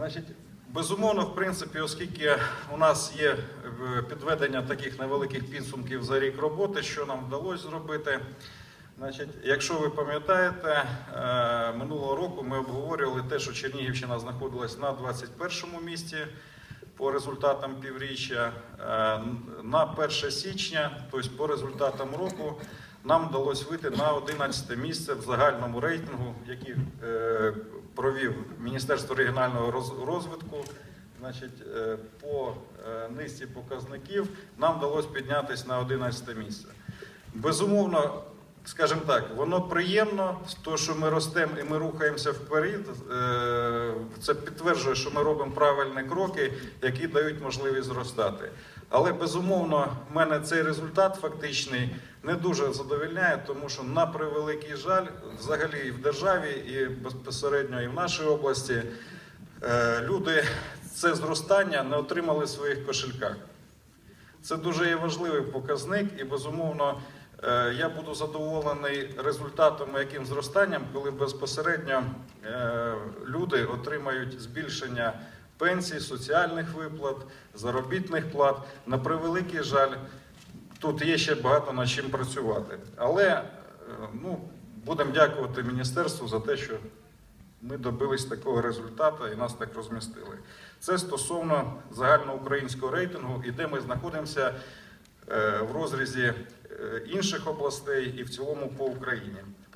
Значить, безумовно, в принципі, оскільки у нас є е, підведення таких невеликих підсумків за рік роботи, що нам вдалося зробити. Значить, якщо ви пам'ятаєте, е, минулого року ми обговорювали те, що Чернігівщина знаходилась на 21-му місці по результатам півріччя. Е, На 1 січня, тобто по результатам року, нам вдалося вийти на 11 місце в загальному рейтингу, який е, провів Міністерство регіонального розвитку. Значить, е, по низці показників нам вдалося піднятися на 11 місце. Безумовно, скажімо так, воно приємно, то, що ми ростемо і ми рухаємося вперед. Це підтверджує, що ми робимо правильні кроки, які дають можливість зростати. Але безумовно, мене цей результат фактичний не дуже задовільняє, тому що на превеликий жаль, взагалі і в державі, і безпосередньо і в нашій області е, люди це зростання не отримали в своїх кошельках. Це дуже є важливий показник, і безумовно я буду задоволений результатом, яким зростанням, коли безпосередньо е, люди отримають збільшення пенсій, соціальних виплат, заробітних плат. На превеликий жаль, тут є ще багато над чим працювати. Але е, ну, будемо дякувати міністерству за те, що ми добились такого результату і нас так розмістили. Це стосовно загальноукраїнського рейтингу, і де ми знаходимося е, в розрізі е, інших областей і в цілому по Україні.